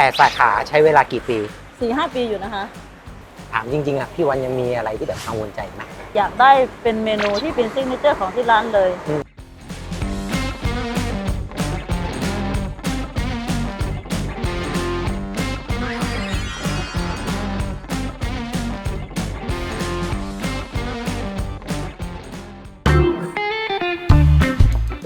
8 สาขาใช้เวลากี่ปี สี่ห้าปีอยู่นะคะ ถามจริงๆอะพี่วันยังมีอะไรที่แบบกังวลใจไหม อยากได้เป็นเมนูที่เป็นซิกเนเจอร์ของที่ร้านเลย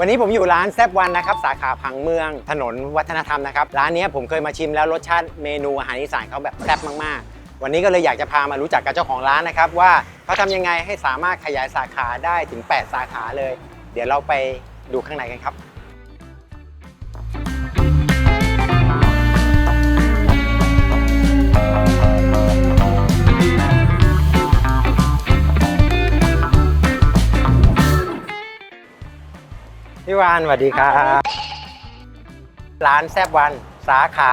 วันนี้ผมอยู่ร้านแซบวันนะครับสาขาผังเมืองถนนวัฒนธรรมนะครับร้านนี้ผมเคยมาชิมแล้วรสชาติเมนูอาหารอีสานเขาแบบแซ่บมากๆ วันนี้ก็เลยอยากจะพามารู้จักกับเจ้าของร้านนะครับว่าเขาทำยังไงให้สามารถขยายสาขาได้ถึง 8 สาขาเลย เดี๋ยวเราไปดูข้างในกันครับ พี่วานสวัสดีครับร้านแซบวันสาขา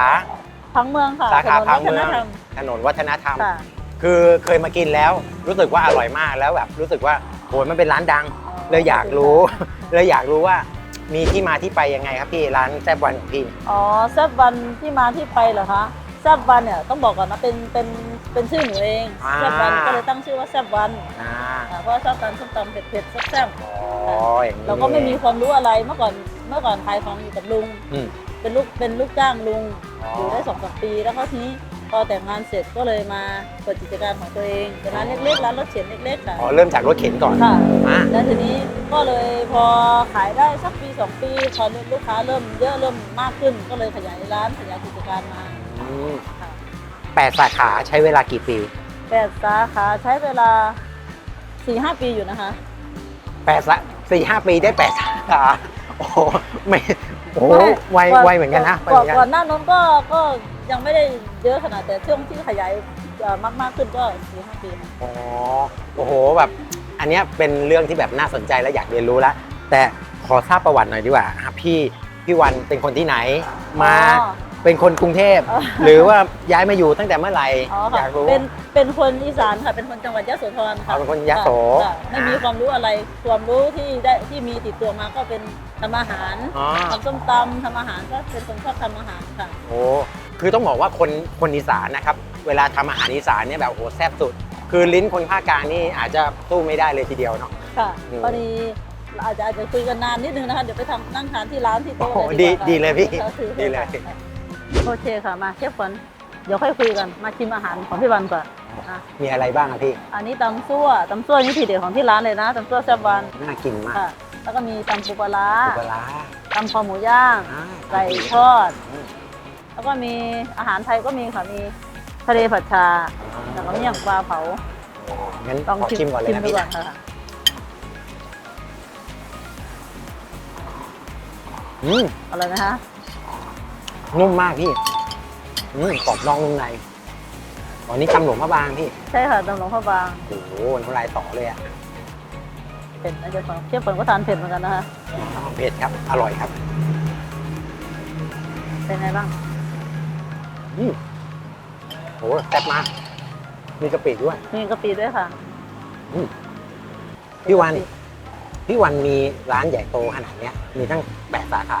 พังเมืองค่ะสาขาถนนพังเมืองวัฒนธรรมถนนวัฒนธรรมค่ะคือเคยมากินแล้วรู้สึกว่าอร่อยมากแล้วแบบรู้สึกว่าโหมันเป็นร้านดัง เลยอยากรู้เลยอยากรู้ว่ามีที่มาที่ไปยังไงครับพี่ร้านแซบวันของพี่เนี่ยอ๋อแซบวันที่มาที่ไปเหรอคะ แซบวันเนี่ยต้องบอกก่อนนะเป็นเป็นเป็นชื่อหนูเองแซบวันก็เลยตั้งชื่อว่าแซบวันอ่าอ่าเพราะว่าชอบทานส้มตำเผ็ดๆแซ่บอ๋ออย่างนี้ๆเราก็ไม่มีความรู้อะไรเมื่อก่อนเมื่อก่อนขายของอยู่กับลุง อืม เป็นลูกเป็นลูกจ้างลุงอ๋อออ ยู่ได้สองสามปี แล้วก็ทีนี้พอแต่งงานเสร็จก็เลยมาเปิดกิจการของตัวเองเป็นร้านเล็กๆร้านรถเข็นเล็กๆค่ะอ๋อเริ่มจากรถเข็นก่อนค่ะ อ่าแล้วทีนี้ก็เลยพอขายได้สักปีสองปีพอลูกค้าเริ่มเยอะเริ่มมากขึ้น ก็เลยขยายร้านขยายกิจการมาอื มค่ะแปดสาขาใช้เวลากี่ปีแปดสาขาใช้เวลาสี่ห้าปีอยู่นะคะ แปดสาสี่ห้าปีได้แปดสาขาโอ้โหไม่โอ้โหไวไวเหมือนกันนะไวก่เหมือนกันอนก่อนหน้านั้นก็ก็ยังไม่ได้เยอะขนาดแต่ช่วงที่ขยายเอ่อมากๆขึ้นก็สี่ห้าปีค่ะอ๋อโอ้โหแบบ อันเนี้ยเป็นเรื่องที่แบบน่าสนใจและอยากเรียนรู้แล้วแต่ขอทราบประวัติหน่อยดีกว่าอะพี่พี่วันเป็นคนที่ไหนมาอ๋อ เป็นคนกรุงเทพ อ๋อ หรือว่าย้ายมาอยู่ตั้งแต่เมื่อไหร่อ๋ออค่ะยากรู้ เป็นเป็นคนอีสานค่ะเป็นคนจังหวัดยะโสธรค่ะอ๋อเป็นคนยโสค่ะไม่มีความรู้อะไรความรู้ที่ได้ที่มีติดตัวมาก็เป็นทำอาหารอ๋อ ทำส้มตำทำอาหารก็เป็นคนชอบทำอาหารค่ะ โอ้คือต้องบอกว่าคนคนอีสานนะครับ เวลาทำอาหารอีสานเนี่ยแบบโอ้โหแซ่บสุด คือลิ้นคนภาคกลางนี่อาจจะสู้ไม่ได้เลยทีเดียวเนาะ ค่ะอืม พอดีเราอาจจะอาจจะคุยกันนานนิดนึงนะคะ เดี๋ยวไปทำนั่งทานที่ร้านที่โต๊ะโอ้โหเลยกว่าดีดีเลยพี่ ค่ะถือดีเลย ค่ะ โอเคค่ะมาเชฟฝนเดี๋ยวค่อยคุยกันมาชิมอาหารของพี่วันก่อนอะมีอะไรบ้างอะพี่อันนี้ตำซั่วตำซั่วนี่ทีเด็ดของที่ร้านเลยนะตำซั่วแซ่บวันน่ากินมากค่ะ แล้วก็มีตำปูปลาร้าปูปลาร้าตำคอหมูย่างอ่าไก่ทอด แล้วก็มีอาหารไทยก็มีค่ะมีทะเลผัดชาแล้วก็เมี่ยงปลาเผางั้นลองขอชิมชิมก่อนเลยชิมนะดูพี่ก่อนะนค่ะอืม อร่อยไหมคะ นุ่มมากพี่อืมกรอบนอกนุ่มในอ๋อนี่ตำหลวงพระบางพี่ใช่ค่ะตำหลวงพระบางโอ้โหน้ำลายต่อเลยอะเผ็ดนะเจ๊ฝนเจ๊ฝนก็ทานเผ็ดเหมือนกันนะคะเผ็ดครับ อร่อยครับ เป็นไงบ้างอืมโหแซ่บมากมีกะปิด้วย มีกะปิด้วยค่ะพี่วัน พี่วันมีร้านใหญ่โตขนาดเนี้ย มีตั้งแปดสาขา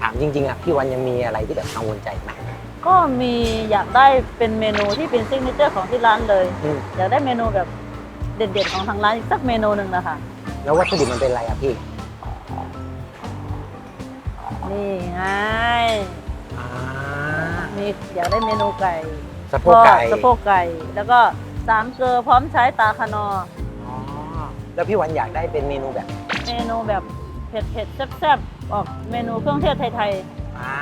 ถามจริงๆอะพี่วันยังมีอะไรที่แบบกังวลใจไหม ก็มีอยากได้เป็นเมนูที่เป็นซิกเนเจอร์ของที่ร้านเลย อืม อยากได้เมนูแบบเด็ดๆของทางร้านอีกสักเมนูหนึ่งนะคะแล้ววัตถุดิบมันเป็นอะไรอะพี่นี่ไงอ่ามีอยากได้เมนูไก่สะโพกไก่สะโพกไก่ แล้วก็สามเกลือพร้อมใช้ตาคานอ อ๋อแล้วพี่วันอยากได้เป็นเมนูแบบ เมนูแบบ เผ็ดเผ็ดๆแซ่บๆออกเมนูเครื่องเทศไทยอ่า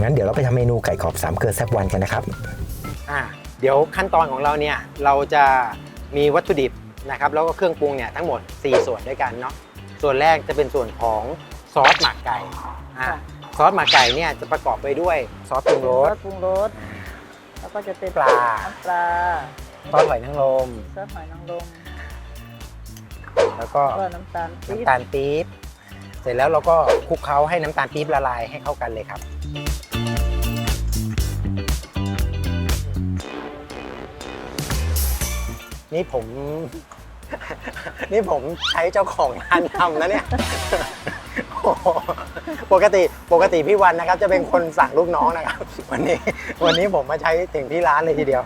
งั้นเดี๋ยวเราไปทำเมนูไก่กรอบสามเกลือแซ่บวันกันนะครับ อ่าเดี๋ยวขั้นตอนของเราเนี่ยเราจะมีวัตถุดิบนะครับแล้วก็เครื่องปรุงเนี่ยทั้งหมด 4 ส่วนด้วยกันเนาะส่วนแรกจะเป็นส่วนของซอสหมักไก่อ่าซอสหมักไก่เนี่ยจะประกอบไปด้วยซอสปรุงๆรซอสสปรุงรสแล้วก็จะเป็นปลาน้ำปลาซอสหอยนางรมซอสหอยนางรมแล้วก็ก็น้ำตาลปี๊บน้ำตาลปี๊บ เสร็จแล้วเราก็คลุกเคล้าให้น้ำตาลปี๊บละลายให้เข้ากันเลยครับนี่ผม นี่ผมใช้เจ้าของร้านทำนะเนี่ยโอ้โหปกติปกติพี่วันนะครับ จะเป็นคนสั่งลูกน้องนะครับ วันนี้ วันนี้ผมมาใช้ถึงที่ร้านเลยทีเดียว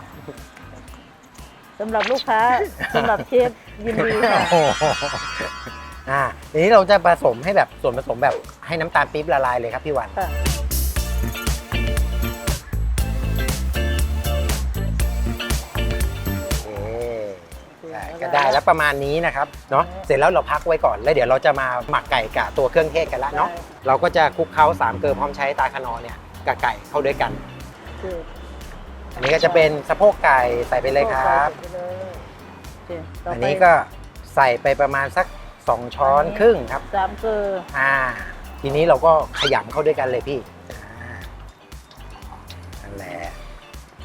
สำหรับลูกค้าสำหรับเชฟยินดีค่ะโอ้โหอ่าทีนี้เราจะผสมให้แบบส่วนผสมแบบให้น้ำตาลปี๊บละลายเลยครับพี่วัน ค่ะ โอเคได้ก็ได้แล้วประมาณนี้นะครับเนาะเสร็จแล้วเราพักไว้ก่อนแล้วเดี๋ยวเราจะมาหมักไก่กับตัวเครื่องเทศกันละเนาะเราก็จะคลุกเคล้าสามเกลือพร้อมใช้ตาขนอเนี่ยกับไก่เข้าด้วยกัน คืออันนี้ก็จะเป็นสะโพกไก่ใส่ไปเลยครับใส่ไปเลยโอเคต่อันไปนี้ก็ใส่ไปประมาณสัก 2ช้อนครึ่งครับสามเกลืออ่า ทีนี้เราก็ขยำเข้าด้วยกันเลยพี่อ่านั่นแหละ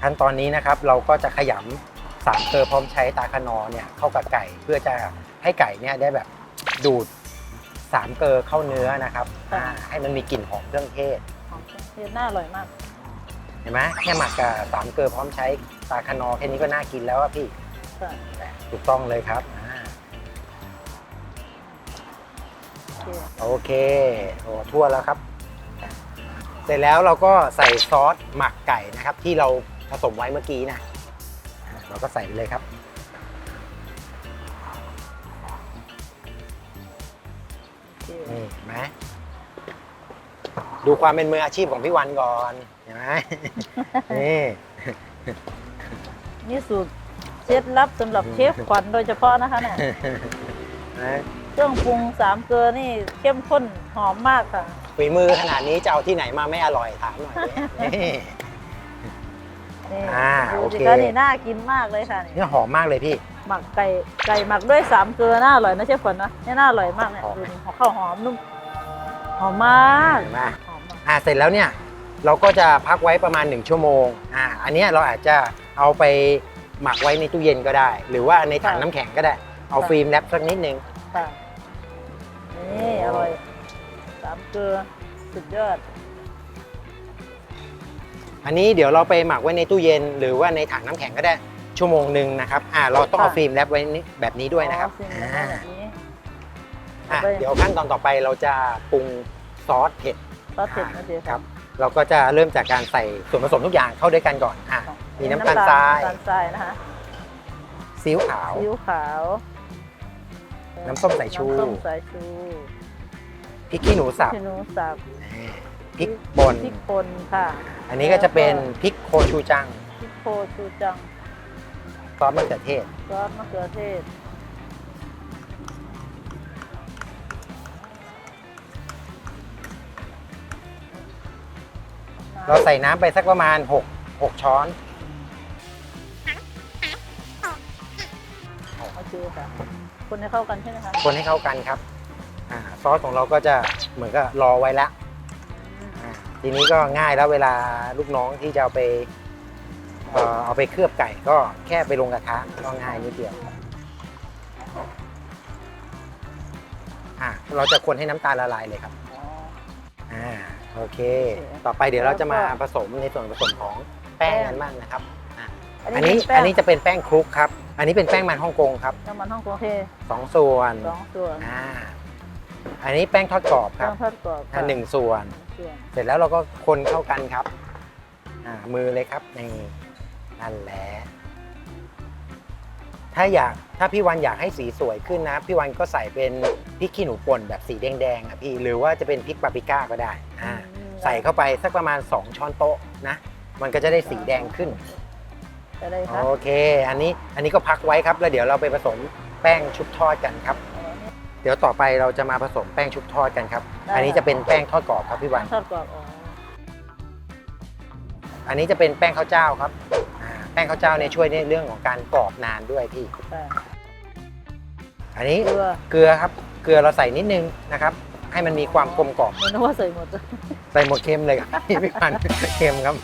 ขั้นตอนนี้นะครับเราก็จะขยำสามเกลือพร้อมใช้ตาขนอเนี่ยเข้ากับไก่เพื่อจะให้ไก่เนี่ยได้แบบดูดสามเกลือเข้าเนื้อนะครับอ่าให้มันมีกลิ่นหอมเครื่องเทศของเทศน่าอร่อยมาก เห็นไหมแค่หมักกับสามเกลือพร้อมใช้ตาขนอแค่นี้ก็น่ากินแล้วอะพี่ค่ะถูกต้องเลยครับ โอเคโอเคโอ้ทั่วแล้วครับ เสร็จแล้วเราก็ใส่ซอสหมักไก่นะครับ ที่เราผสมไว้เมื่อกี้นะอ่าเราก็ใส่ไปเลยครับโอเคนี่เห็นไหมดูความเป็นมืออาชีพของพี่วันก่อนเห็นไหมนี่นี่สูตรเชฟลับสำหรับเชฟขวัญโดยเฉพาะนะคะเนี่ยนะ เครื่องปรุงสามเกลือนี่เข้มข้นหอมมากค่ะ ฝีมือขนาดนี้จะเอาที่ไหนมาไม่อร่อยถามหน่อยดินี่ นี่อ่าดูโอสิเค คะนี่น่ากินมากเลยค่ะนี่นี่หอมมากเลยพี่ หมักไก่ไก่หมักด้วยสามเกลือน่าอร่อยนะเชฟขวัญนะนี่น่าอร่อยมากเนี่ยหอมไหมดูดิข้าวหอมนุ่มหอมมากเห็นไหมหอมมาก อ่าเสร็จแล้วเนี่ยเราก็จะพักไว้ประมาณ 1 ชั่วโมงอ่าอันเนี้ยเราอาจจะเอาไปหมักไว้ในตู้เย็นก็ได้ หรือว่าในถังน้ำแข็งก็ได้ เอาฟิล์มแรปสักนิดนึง ค่ะ นี่อร่อยสามเกลือสุดยอด อันนี้เดี๋ยวเราไปหมักไว้ในตู้เย็น หรือว่าในถังน้ำแข็งก็ได้ชั่วโมงหนึ่งนะครับอ่าเราต้องเอาค่ะฟิล์มแรปไว้นี่แบบนี้ด้วยนะครับอ๋อสิ่งอ่าแบบนี้ อะเอาไป เดี๋ยวขั้นตอนต่อไปเราจะปรุงซอสเผ็ด ซอสเผ็ดนะเชฟครับ เราก็จะเริ่มจากการใส่ส่วนผสมทุกอย่างเข้าด้วยกันก่อนอะมีน้ำตาลทรายน้ำตาลทรายนะคะซีอิ๊วขาว ซีอิ๊วขาว น้ำส้มสายชูน้ำส้มสายชูพริกขี้หนูสับพี่หนูสับพริกป่นพริกป่นค่ะ อันนี้ก็จะเป็นพริกโคชูจังพริกโคชูจังซอสมะเขือเทศซอสมะเขือเทศ เราใส่น้ำไปสักประมาณ 6 6 ช้อนโอเคค่ะ คนให้เข้ากันใช่ไหมคะคนให้เข้ากันครับอาซอสของเราก็จะเหมือนกับรอไว้แล้วอ่าทีนี้ก็ง่ายแล้วเวลาลูกน้องที่จะเอาไปเอ่อเอาไปเคลือบไก่ ก็แค่ไปลงกระทะก็ง่ายนิดเดียวอะเราจะคนให้น้ำตาลละลายเลยครับอ๋อ อ่าโอเค โอเคต่อไปเดี๋ยวเราจะมาแล้วก็ผสมในส่วนผสมของแป้ง กันบ้างนะครับ อันอันนี้นี้เป็นแป้งอันนี้จะเป็นแป้งคลุกครับ อันนี้เป็นแป้งมันฮ่องกงครับน้ำมันฮ่องกงเทสองส่วนสองส่วนอ่าอันนี้แป้งทอดกรอบคต้รัอบงทอดกรอบอ่าหนึ่งส่วนส่วน เสร็จแล้วเราก็คนเข้ากันครับอ่ามือเลยครับนี่นั่นแหละถ้าอยากถ้าพี่วันอยากให้สีสวยขึ้นนะ พี่วันก็ใส่เป็นพริกขี้หนูป่นแบบสีแดงๆอะพี่หรือว่าจะเป็นพริกปาปริก้าก็ได้อ่าอืมใส่เข้าไปสักประมาณ 2 ช้อนโต๊ะนะ มันก็จะได้สีแดงขึ้น อะไรคะโอเค อันนี้อันนี้ก็พักไว้ครับ แล้วเดี๋ยวเราไปผสมแป้งชุบทอดกันครับ เดี๋ยวต่อไปเราจะมาผสมแป้งชุบทอดกันครับได้อันนี้จะเป็นแป้งทอดกรอบครับพี่วันทอดกรอบอ๋ออันนี้จะเป็นแป้งข้าวเจ้าครับอ่าแป้งข้าวเจ้าเนี่ยช่วยในเรื่องของการกรอบนานด้วยพี่ค่ะอันนี้เกลือเกลือครับ เกลือเราใส่นิดนึงนะครับ ให้มันมีความกลมกล่อมมันนึกว่าใส่หมด ใส่หมดเค็มเลยครับพี่พันธุ์เค็มครับ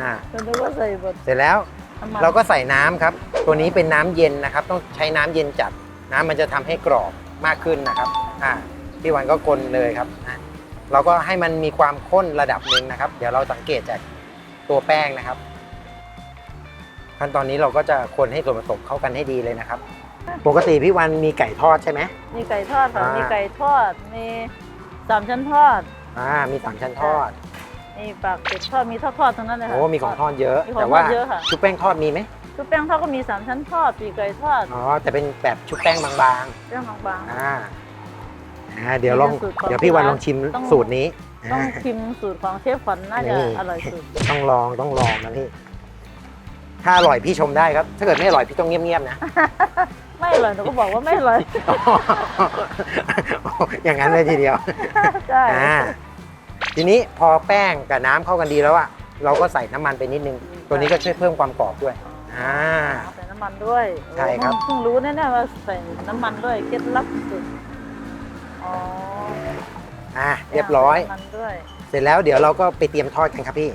อ่ามันนึกว่าใส่หมดเสร็จแล้วน้ำมันเราก็ใส่น้ำครับ ตัวนี้เป็นน้ำเย็นนะครับ ต้องใช้น้ำเย็นจัด น้ำมันจะทำให้กรอบมากขึ้นนะครับอ่าพี่วันก็คนเลยครับอะเราก็ให้มันมีความข้นระดับหนึ่งนะครับ เดี๋ยวเราสังเกตจากตัวแป้งนะครับ ขั้นตอนนี้เราก็จะคนให้ส่วนผสมเข้ากันให้ดีเลยนะครับ ปกติพี่วันมีไก่ทอดใช่ไหม มีไก่ทอดค่ะอ่ามี มีไก่ทอด มีสามชั้นทอด อ่ามีสามชั้นทอด มีปากเป็ดทอดมีทอดทอดๆทั้งนั้นเลยค่ะ โอ้มีของทอดเยอะ มีของแต่ว่าทอดเยอะค่ะ ชุบแป้งทอดมีไหมชุบแป้งทอดก็มีสามชั้นทอดปีกไก่ทอดอ๋อแต่เป็นแบบชุบแป้งบางแป้งบาง ๆอ่าอ่าเดี๋ยวลองนี่คือสูตรของเดี๋ยวพี่วันที่ลร้านองชิมต้อง สูตรนี้ๆต้องอ่า ชิมสูตรของเชฟขวัญน่าจะนี่ อร่อยสุดต้องลองต้องลองนะพี่ถ้าอร่อยพี่ชมได้ครับ ถ้าเกิดไม่อร่อยพี่ต้องเงียบๆนะ ไม่อร่อยหนูก็บอกว่าไม่อร่อย อย่างนั้นเลยทีเดียว ใช่ อ่า ทีนี้พอแป้งกับน้ำเข้ากันดีแล้วอะเราก็ใส่น้ำมันไปนิดนึง ตัวนี้ก็ช่วยเพิ่มความกรอบด้วยอ่าใส่น้ำมันด้วยใช่ครับเพิ่งรู้แน่ๆว่าใส่น้ำมันด้วยเคล็ดลับสุดอ๋ออ่าเรียบร้อยใส่น้ำมันด้วยเสร็จแล้วเดี๋ยวเราก็ไปเตรียมทอดกันครับพี่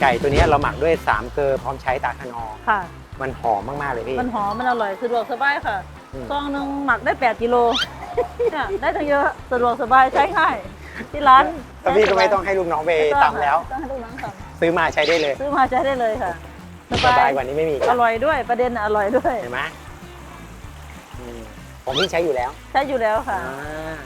ไก่ตัวเนี้ยเราหมักด้วยสามเกลือพร้อมใช้ตาคนอค่ะ มันหอมมาก ๆ เลยพี่ มันหอมมันอร่อยสะดวกสบายค่ะอืม ซองหนึงหมักได้ 8กิโลเนี่ยได้ทั้งเยอะสะดวกสบายใช้ง่าย ที่ร้านแต่พี่ก็ไม่ต้องให้ลูกน้องไปไม่ต้องตำแล้วไม่ต้องให้ลูกน้องทซื้อมาใช้ได้เลยำซื้อมาใช้ได้เลยค่ะสสบาบายยกว่านี้ไม่มีอีกอแล้วร่อยด้วยประเด็นอร่อยด้วย เห็นไหมอืมผมพี่ใช้อยู่แล้วใช้อยู่แล้วค่ะ อ่า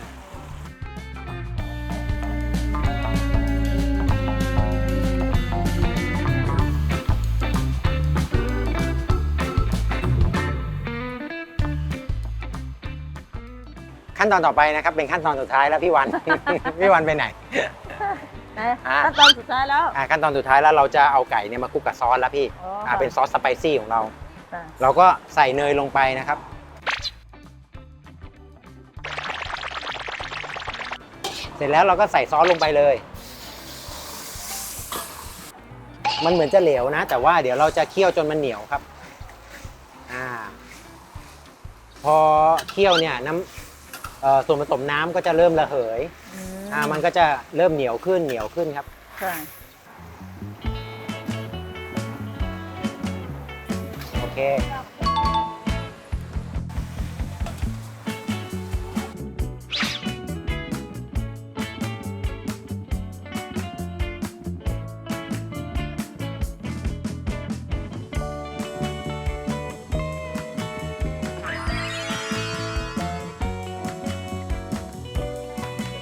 ขั้นตอนต่อไปนะครับ เป็นขั้นตอนสุดท้ายแล้วพี่วัน พี่วันไปไหน นะอะ ขั้นตอนสุดท้ายแล้วอ่าขั้นตอนสุดท้ายแล้วเราจะเอาไก่เนี่ยมาคลุกกับซอสแล้วพี่อ๋ออ่าเป็นซอสสไปซี่ของเราค่ะเราก็ใส่เนยลงไปนะครับ เสร็จแล้วเราก็ใส่ซอสลงไปเลย มันเหมือนจะเหลวนะ แต่ว่าเดี๋ยวเราจะเคี่ยวจนมันเหนียวครับ อ่า พอเคี่ยวเนี่ยน้ำ เอ่อส่วนผสมน้ำก็จะเริ่มระเหยอืมอ่ามันก็จะเริ่มเหนียวขึ้นเหนียวขึ้นครับ ค่ะโอเค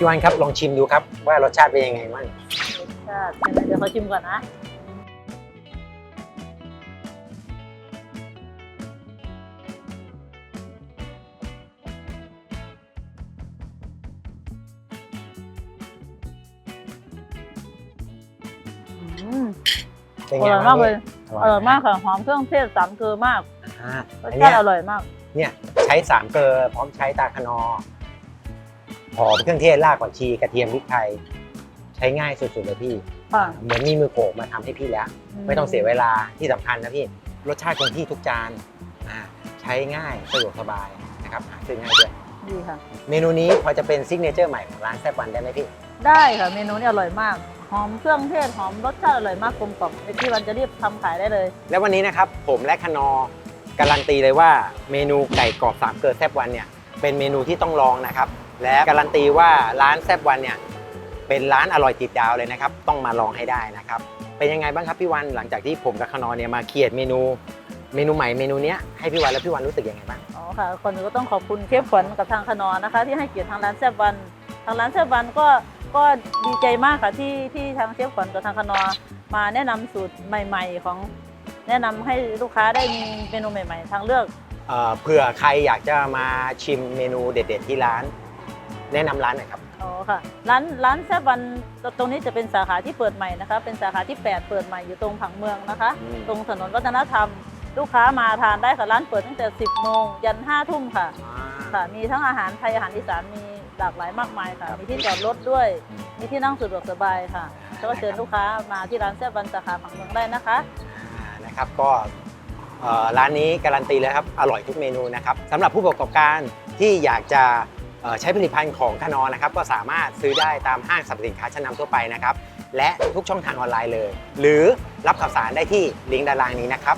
พี่วันครับลองชิมดูครับว่ารสชาติเป็นยังไงบ้างรสชาติเป็นไงเดี๋ยวขอชิมก่อนนะอืมเป็นอไงร่อยบ้างมากเลยพี่อร่อยมากค่ะหอมเครื่องเทศสามเกลือมากอ่ารสอันชาเนี้ยติอร่อยมาก เนี่ยใช้สามเกลอพร้อมใช้ตาคนอ หอมเครื่องเทศรากผักชีกระเทียมพริกไทย ใช้ง่ายสุดๆเลยพี่ ค่ะเหมือนมีมือโขกมาทำให้พี่แล้ว ไม่ต้องเสียเวลาที่สำคัญนะพี่ รสชาติคงที่ทุกจานอ่าใช้ง่ายสะดวกสบายนะครับหาซื้อง่ายด้วยดีค่ะ เมนูนี้พอจะเป็นซิกเนเจอร์ใหม่ของร้านแซ่บวันได้ไหมพี่ ได้ค่ะเมนูนี้อร่อยมาก หอมเครื่องเทศหอมรสชาติอร่อยมากกลมกล่อมไอ้ที่วันจะรีบทำขายได้เลย และวันนี้นะครับผมและคนอการันตีเลยว่าเมนูไก่กรอบสามเกลือแซ่บวันเนี่ยเป็นเมนูที่ต้องลองนะครับ และการันตีว่าร้านแซ่บวันเนี่ยเป็นร้านอร่อยติดดาวเลยนะครับ ต้องมาลองให้ได้นะครับ เป็นยังไงบ้างครับพี่วันหลังจากที่ผมกับคนอเนี่ยมาเขียนเมนูเมนูใหม่เมนูเนี้ยให้พี่วันและพี่วันรู้สึกยังไงบ้างอ๋อค่ะก่อนอื่นก็ต้องขอบคุณเชฟขวัญกับทางขนอนะคะ ที่ให้เกียรติทางร้านแซ่บวัน ทางร้านแซ่บวันก็ก็ดีใจมากค่ะที่ที่ทางเชฟขวัญกับทางขนอมาแนะนำสูตรใหม่ ๆ ของแนะนำให้ลูกค้าได้มีเมนูใหม่ ๆ ทางเลือกเอ่อเผื่อใครอยากจะมาชิมเมนูเด็ด ๆ ที่ร้าน แนะนำร้านหน่อยครับ อ๋อค่ะร้านร้านแซ่บวันตรงนี้จะเป็นสาขาที่เปิดใหม่นะคะ เป็นสาขาที่ 8 เปิดใหม่อยู่ตรงผังเมืองนะคะ อืม ตรงถนนวัฒนธรรม ลูกค้ามาทานได้ค่ะร้านเปิดตั้งแต่ 10 โมง ยัน 5 ทุ่มค่ะค่ะ มีทั้งอาหารไทยอาหารอีสานมีหลากหลายมากมายค่ะครับมีที่จอดรถด้วยอืมมีที่นั่งสะดวกสบายค่ะก็เชิญลูกค้ามาที่ร้านแซ่บวันสาขาผังเมืองได้นะคะ อ่านะครับก็เอ่อร้านนี้การันตีเลยครับอร่อยทุกเมนูนะครับสำหรับผู้ประกอบการที่อยากจะเอ่อ ใช้ผลิตภัณฑ์ของคานอนะครับก็สามารถซื้อได้ตามห้างสรรพสินค้าชั้นนำทั่วไปนะครับและทุกช่องทางออนไลน์เลย หรือรับข่าวสารได้ที่ลิงก์ด้านล่างนี้นะครับ